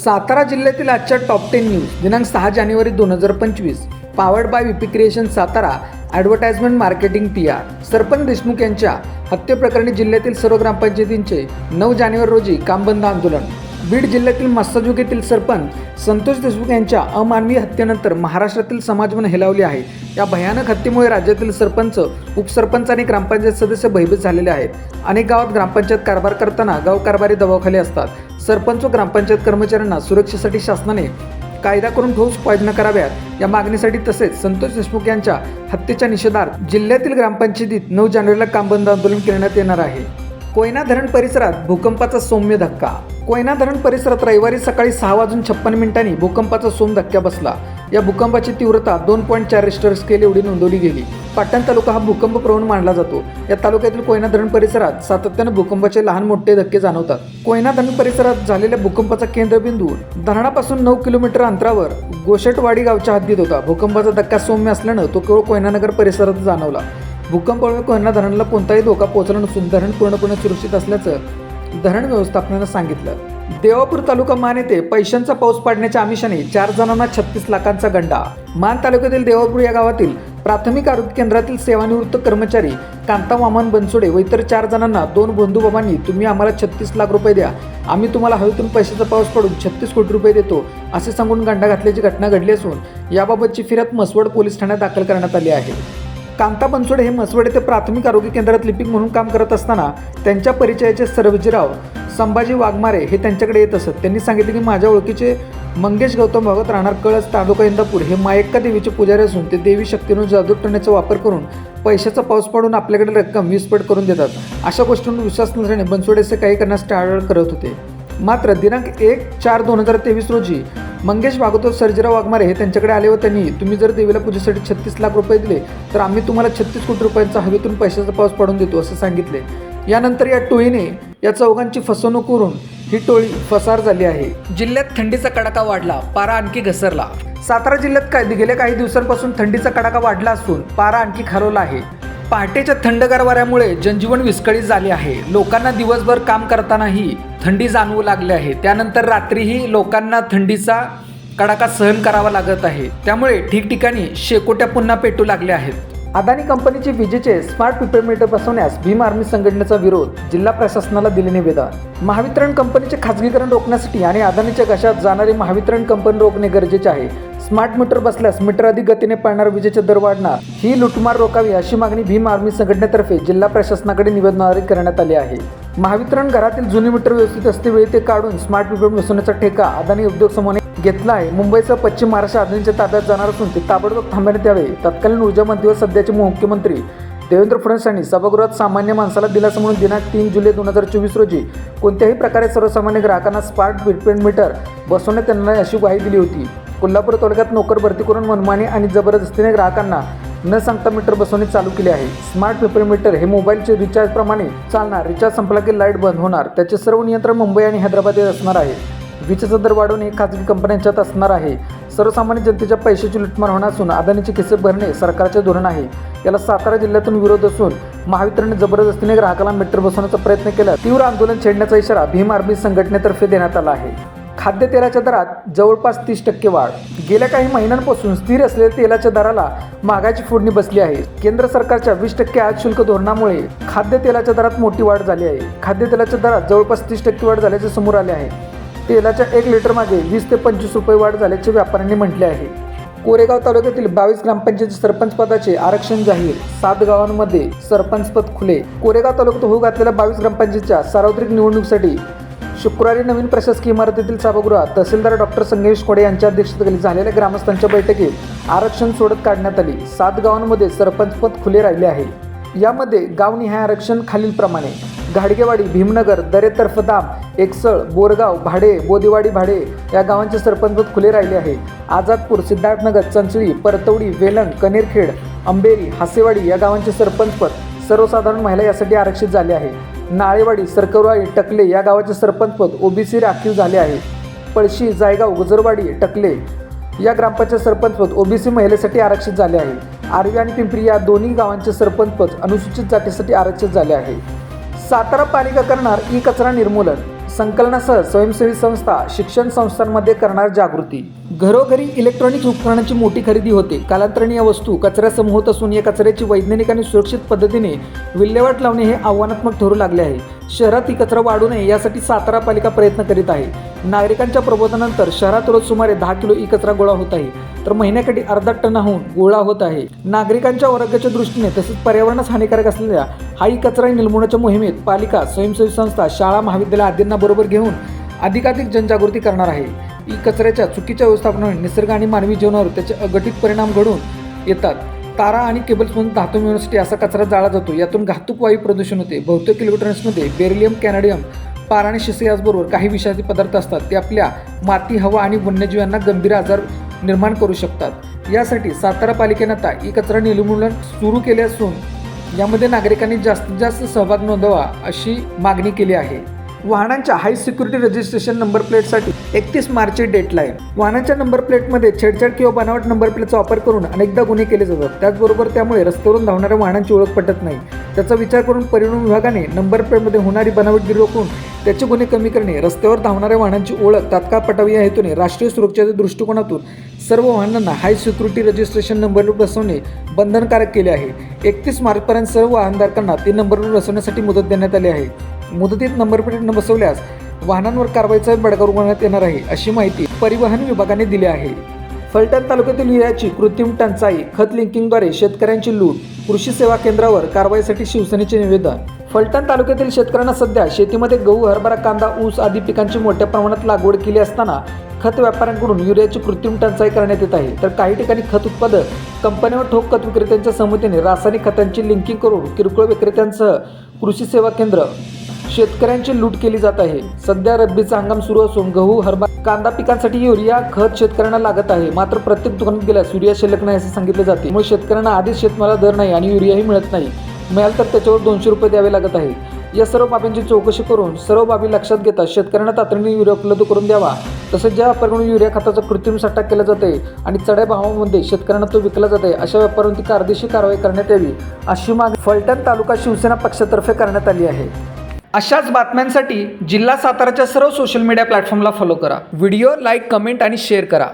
सातारा जिल्ह्यातील आजच्या top ten news दिनांक सहा जानेवारी दोन हजार पंचवीस. Powered by VP creation Satara advertisement marketing P R sarpanch Deshmukh यांच्या हत्येप्रकरणी जिल्ह्यातील सर्व ग्रामपंचायतींचे नऊ जानेवारी रोजी कामबंद आंदोलन. बीड जिल्ह्यातील मस्साजोग येथील सरपंच संतोष देशमुख यांच्या अमानवी हत्येनंतर महाराष्ट्रातील समाजमन हेलावले आहे. या भयानक हत्येमुळे राज्यातील सरपंच उपसरपंच आणि ग्रामपंचायत सदस्य भयभीत झालेले आहेत. अनेक गावात ग्रामपंचायत कारभार करताना गाव कारभारी दबावखाली असतात. सरपंच व ग्रामपंचायत कर्मचाऱ्यांना सुरक्षेसाठी शासनाने कायदा करून ठोस उपाययोजना कराव्यात. या मागणीसाठी तसेच संतोष देशमुख यांच्या हत्येच्या निषेधार्थ जिल्ह्यातील ग्रामपंचायतीत नऊ जानेवारीला कामबंद आंदोलन करण्यात येणार आहे. कोयना धरण परिसरात भूकंपाचा सौम्य धक्का. कोयना धरण परिसरात रविवारी सकाळी सहा वाजून छप्पन मिनिटांनी भूकंपाचा सोम धक्का बसला. या भूकंपाची तीव्रता दोन पॉईंट चार रिस्टर स्केल एवढी नोंदवली गेली. पाटण तालुका हा भूकंप प्रवण मानला जातो. या तालुक्यातील कोयना धरण परिसरात सातत्यानं भूकंपाचे लहान मोठे धक्के जाणवतात. कोयना धरण परिसरात झालेल्या भूकंपाचा केंद्रबिंदू धरणापासून नऊ किलोमीटर अंतरावर गोशेटवाडी गावच्या हद्दीत होता. भूकंपाचा धक्का सौम्य असल्यानं तो केवळ कोयनानगर परिसरात जाणवला. भूकंपामुळे कोयना धरणाला कोणताही धोका पोहोचला नसून धरण पूर्णपणे सुरक्षित असल्याचं धरण व्यवस्थापनानं सांगितलं. देवापूर तालुका मान येथे पैशांचा पाऊस पाडण्याच्या आमिषाने चार जणांना छत्तीस लाखांचा गंडा. मान तालुक्यातील देवापूर या गावातील प्राथमिक आरोग्य केंद्रातील सेवानिवृत्त कर्मचारी कांता वामन बनसोडे व इतर चार जणांना दोन बंधूबाबांनी तुम्ही आम्हाला छत्तीस लाख रुपये द्या. आम्ही तुम्हाला हवेतून पैशाचा पाऊस पडून छत्तीस कोटी रुपये देतो असे सांगून गंडा घातल्याची घटना घडली असून याबाबतची फिर्याद मसवड पोलीस ठाण्यात दाखल करण्यात आली आहे. कांता बनसोडे हे मसवडे ते प्राथमिक आरोग्य केंद्रात लिपिक म्हणून काम करत असताना त्यांच्या परिचयाचे सरवजीराव संभाजी वाघमारे हे त्यांच्याकडे येत असत. त्यांनी सांगितले की माझ्या ओळखीचे मंगेश गौतम भागात राहणार कळस तालुका इंदापूर. हे मायक्का देवीचे पुजारी असून ते देवी शक्तीनं जादूटण्याचा वापर करून पैशाचा पाऊस पाडून आपल्याकडे रक्कम वीसपट करून देतात. अशा गोष्टींवर विश्वास नसल्याने बनसोडे असे काही करण्यास टाळाटाळ करत होते. मात्र दिनांक एक चार दोन हजार तेवीस रोजी मंगेश भागवत सर्जीराव वाघमारे हे त्यांच्याकडे आले व त्यांनी तुम्ही जर देवीला पूजेसाठी छत्तीस लाख रुपये दिले तर आम्ही तुम्हाला छत्तीस कोटी रुपयांचा हवेतून पैशाचा पाऊस पाडून देतो असं सांगितले. यानंतर या टोळीने या चौघांची फसवणूक करून ही टोळी फसार झाली आहे. जिल्ह्यात थंडीचा कडाका वाढला पारा आणखी घसरला. सातारा जिल्ह्यात काय गेल्या काही दिवसांपासून थंडीचा कडाका वाढला असून पारा आणखी खालवला आहे. पहाटेच्या थंडगार वाऱ्यामुळे जनजीवन विस्कळीत झाले आहे. लोकांना दिवसभर काम करतानाही थंडी जाणवू लागली आहे. त्यानंतर रात्रीही लोकांना थंडीचा कडाका सहन करावा लागत आहे. त्यामुळे ठिकठिकाणी शेकोट्या पुन्हा पेटू लागल्या आहेत. अदानी कंपनीचे विजेचे स्मार्ट प्रिपेड मीटर बसवण्यास भीम आर्मी संघटनेचा विरोध जिल्हा प्रशासनाला दिले निवेदन. महावितरण कंपनीचे खाजगीकरण रोखण्यासाठी आणि अदानीच्या घशात जाणारी महावितरण कंपनी रोखणे गरजेचे आहे. स्मार्ट मीटर बसल्यास मीटर अधिक गतीने पाळणार विजेचे दर वाढणार. ही लुटमार रोखावी अशी मागणी भीम आर्मी संघटनेतर्फे जिल्हा प्रशासनाकडे निवेदनाद्वारे करण्यात आली आहे. महावितरण घरातील जुनी मीटर व्यवस्थित असते वेळी ते काढून स्मार्ट मीटर बसवण्याचा ठेका अदानी उद्योग समूहाने घेतला आहे मुंबईसह पश्चिम महाराष्ट्र अदानीच्या ताब्यात जाणार असून ते ताबडतोब थांबण्यात यावे तत्कालीन ऊर्जामंत्री व सध्याचे मुख्यमंत्री देवेंद्र फडणवीस यांनी सभागृहात सामान्य माणसाला दिलासा म्हणून दिनांक तीन जुलै दोन हजार चोवीस रोजी कोणत्याही प्रकारे सर्वसामान्य ग्राहकांना स्मार्ट प्रिपेड मीटर बसवण्यात त्यांना अशी ग्वाही दिली होती. कोल्हापूर तालुक्यात नोकर भरती करून मनमानी आणि जबरदस्तीने ग्राहकांना न सांगता मीटर बसवणे चालू केले आहे. स्मार्ट पेपर मीटर हे मोबाईलचे रिचार्ज प्रमाणे चालणार. रिचार्ज संपला की लाइट बंद होणार. त्याचे सर्व नियंत्रण मुंबई आणि हैदराबाद येत असणार आहे. विजेचा दर वाढवणे हे खाजगी कंपन्यांच्यात असणार आहे. सर्वसामान्य जनतेच्या पैशाची लुटमार होणार असून अदानीचे खिसे भरणे सरकारचे धोरण आहे. याला सातारा जिल्ह्यातून विरोध असून महावितरणने जबरदस्तीने ग्राहकाला मीटर बसवण्याचा प्रयत्न केला. तीव्र आंदोलन छेडण्याचा इशारा भीम आर्मी संघटनेतर्फे देण्यात आला आहे. खाद्यतेलाच्या दरात जवळपास तीस टक्के वाढ. गेल्या काही महिन्यांपासून स्थिर असलेल्या तेलाच्या दराला महागाची फोडणी बसली आहे. केंद्र सरकारच्या वीस टक्के आयात शुल्क धोरणामुळे खाद्यतेलाच्या दरात मोठी वाढ झाली आहे. खाद्यतेलाच्या दरात जवळपास तीस टक्के वाढ झाल्याचे समोर आले आहे. तेलाच्या एक लिटरमागे वीस ते पंचवीस रुपये वाढ झाल्याचे व्यापाऱ्यांनी म्हटले आहे. कोरेगाव तालुक्यातील बावीस ग्रामपंचायत सरपंच पदाचे आरक्षण जाहीर. सात गावांमध्ये सरपंच पद खुले. कोरेगाव तालुक्यात होऊ घातलेल्या बावीस ग्रामपंचायतच्या सार्वत्रिक निवडणुकीसाठी शुक्रवारी नवीन प्रशासकीय इमारतीतील सभागृहात तहसीलदार डॉक्टर संगेश खोडे यांच्या अध्यक्षतेखाली झालेल्या ग्रामस्थांच्या बैठकीत आरक्षण सोडत काढण्यात आली. सात गावांमध्ये सरपंच पद खुले राहिले आहे. यामध्ये गावनिहाय आरक्षण खालीलप्रमाणे घाडगेवाडी भीमनगर दरेतर्फ दाम एकसळ बोरगाव भाडे बोदेवाडी भाडे या गावांचे सरपंचपद खुले राहिले आहे. आझादपूर सिद्धार्थनगर चंचळी परतवडी वेलंग कनेरखेड अंबेरी हासेवाडी या गावांचे सरपंचपद सर्वसाधारण महिला यासाठी आरक्षित झाले आहे. नाळेवाडी सरकरवाडी टकले या गावाचे सरपंचपद ओबीसी राखीव झाले आहे. पळशी जायगाव गुजरवाडी टकले या ग्रामपंचायत सरपंचपद ओबीसी महिलेसाठी आरक्षित झाले आहे. आर्वी आणि पिंपरी या दोन्ही गावांचे सरपंचपद अनुसूचित जातीसाठी आरक्षित झाले आहे. सातारा पालिका करणार ई कचरा निर्मूलन. संकलनासह स्वयंसेवी संस्था शिक्षण संस्थांमध्ये करणार जागृती. घरोघरी इलेक्ट्रॉनिक उपकरणांची मोठी खरेदी होते. कालांतरणीय या वस्तू कचऱ्यासमूह होत असून या कचऱ्याची वैज्ञानिक आणि सुरक्षित पद्धतीने विल्हेवाट लावणे हे आव्हानात्मक ठरू लागले आहे. शहरात ही कचरा वाढू नये यासाठी सातारा पालिका प्रयत्न करीत आहे. नागरिकांच्या प्रबोधनानंतर शहरात रोज सुमारे दहा किलो ई कचरा गोळा होत आहे. तर महिन्याकाठी अर्धा टनाहून गोळा होत आहे. नागरिकांच्या आरोग्याच्या दृष्टीने तसेच पर्यावरणास हानिकारक असलेल्या हा ई कचरा निर्मूलनाच्या मोहिमेत पालिका स्वयंसेवी संस्था शाळा महाविद्यालय आदींना बरोबर घेऊन अधिकाधिक जनजागृती करणार आहे. ई कचऱ्याच्या चुकीच्या व्यवस्थापनामुळे निसर्ग आणि मानवी जीवनावर त्याचे अघटित परिणाम घडून येतात. तारा आणि केबल्समधून धातू युनिव्हर्सिटी असा कचरा जाळला जातो. यातून घातक वायू प्रदूषण होते. बहुतेक इलेक्ट्रॉनिक्समध्ये बेरिलियम कॅनडियम पारा आणि शिसे याचबरोबर काही विषारी पदार्थ असतात ते आपल्या माती हवा आणि वन्यजीवांना गंभीर आजार निर्माण करू शकतात. यासाठी सातारा पालिकेनं आता ई कचरा निर्मूलन सुरू केले असून यामध्ये नागरिकांनी जास्तीत जास्त सहभाग नोंदवा अशी मागणी केली आहे. वाहनांच्या हाय सिक्युरिटी रजिस्ट्रेशन नंबर प्लेटसाठी एकतीस मार्चची डेडलाईन. वाहनाच्या नंबर प्लेटमध्ये छेडछाड किंवा बनावट नंबर प्लेटचा वापर करून अनेकदा गुन्हे केले जातात. त्याचबरोबर त्यामुळे रस्त्यावरून धावणाऱ्या वाहनांची ओळख पटत नाही. त्याचा विचार करून परिवहन विभागाने नंबर प्लेटमध्ये होणारी बनावटगिरी रोखून त्याचे गुन्हे कमी करणे रस्त्यावर धावणाऱ्या वाहनांची ओळख तात्काळ पटावी या हेतूने राष्ट्रीय सुरक्षेच्या दृष्टिकोनातून सर्व वाहनांना हाय सिक्युरिटी रजिस्ट्रेशन नंबर बसवणे बंधनकारक केले आहे. एकतीस मार्चपर्यंत सर्व वाहनधारकांना ते नंबर बसवण्यासाठी मुदत देण्यात आली आहे. मुदतीत नंबर प्लेट न बसवल्यास वाहनांवर कारवाईचा बडगा उघडण्यात येणार आहे अशी माहिती परिवहन विभागाने दिली आहे. फलटण तालुक्यातील युरियाची कृत्रिम टंचाई खत लिंकिंगद्वारे शेतकऱ्यांची लूट कृषी सेवा केंद्रावर कारवाईसाठी शिवसेनेचे निवेदन फलटण तालुक्यातील शेतकऱ्यांना सध्या शेतीमध्ये गहू हरभरा कांदा ऊस आदी पिकांची मोठ्या प्रमाणात लागवड केली असताना खत व्यापाऱ्यांकडून युरियाची कृत्रिम टंचाई करण्यात येत आहे. तर काही ठिकाणी खत उत्पादक कंपन्या व ठोक खत विक्रेत्यांच्या संमतीने रासायनिक खतांची लिंकिंग करून किरकोळ विक्रेत्यांसह कृषी सेवा केंद्र शेतकऱ्यांची लूट केली जात आहे. सध्या रब्बीचा हंगाम सुरू असून गहू हरभरा कांदा पिकांसाठी युरिया खत शेतकऱ्यांना लागत आहे. मात्र प्रत्येक दुकानात गेल्यास युरिया शिल्लक नाही असे सांगितले जाते. मुळे शेतकऱ्यांना आधीच शेतमाला दर नाही आणि युरियाही मिळत नाही. मिळाल तर त्याच्यावर दोनशे रुपये द्यावे लागत आहे या सर्व बाबींची चौकशी करून सर्व बाबी लक्षात घेता शेतकऱ्यांना तातडीने युरिया उपलब्ध करून द्यावा. तसेच ज्या व्यापाऱ्यांकडून युरिया खताचा कृत्रिम साठा केला जाते आणि चढ्या भावामध्ये शेतकऱ्यांना तो विकला जाते अशा व्यापाऱ्यांची कायदेशीर कारवाई करण्यात यावी अशी मागणी फलटण तालुका शिवसेना पक्षातर्फे करण्यात आली आहे. अशाच बातम्यांसाठी जिल्हा साताराच्या सर्व सोशल मीडिया प्लॅटफॉर्मला फॉलो करा. व्हिडिओ लाईक कमेंट आणि शेअर करा.